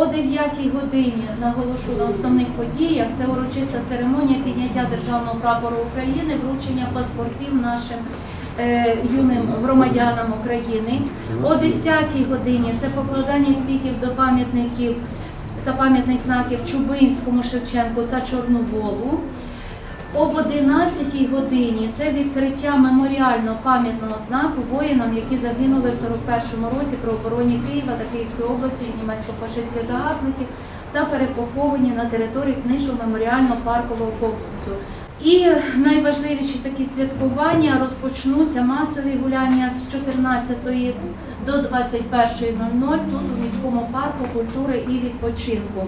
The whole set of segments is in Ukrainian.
О 9 годині наголошу на основних подіях. Це урочиста церемонія підняття державного прапору України, вручення паспортів нашим е, юним громадянам України. О 10 годині це покладання квітів до пам'ятників та пам'ятних знаків Чубинському, Шевченку та Чорноволу. Об 11 годині це відкриття меморіального пам'ятного знаку воїнам, які загинули в 41-му році при обороні Києва та Київської області від німецько-фашистських загарбників та перепоховані на території книжого меморіально-паркового комплексу. І найважливіші такі святкування розпочнуться масові гуляння з 14 до 21.00 тут у міському парку культури і відпочинку.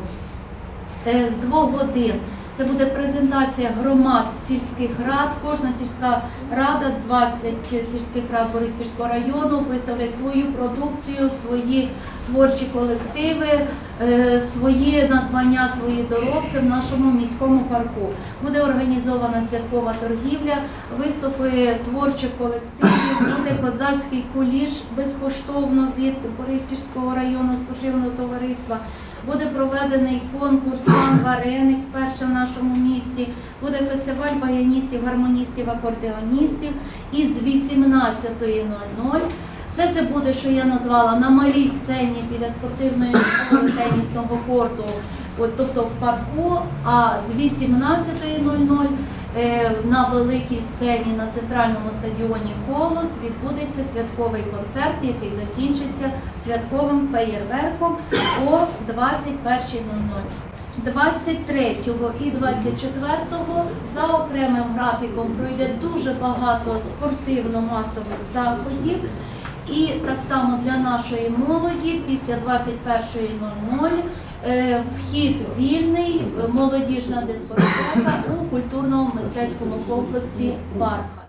Е, З двох годин це буде презентація громад сільських рад. Кожна сільська рада, 20 сільських рад Бориспільського району, виставлять свою продукцію, свої творчі колективи, е, свої надбання, свої доробки в нашому міському парку. Буде організована святкова торгівля, виступи творчих колективів, буде козацький куліш безкоштовно від Бориспільського району з поширеного товариства. Буде проведений конкурс пан Вареник вперше в нашому місті. Буде фестиваль баяністів, гармоністів, акордеоністів. І з 18.00 все це буде, що я назвала на малій сцені біля спортивної тенісного корту, от, тобто в парку. А з 18.00 е, на великій сцені на центральному стадіоні Колос відбудеться святковий концерт, який закінчиться святковим феєрверком о 21.00. 23 і 24 за окремим графіком пройде дуже багато спортивно-масових заходів. І так само для нашої молоді після 21.00 е, вхід вільний, е, молодіжна дискотека у культурно-мистецькому комплексі Барха.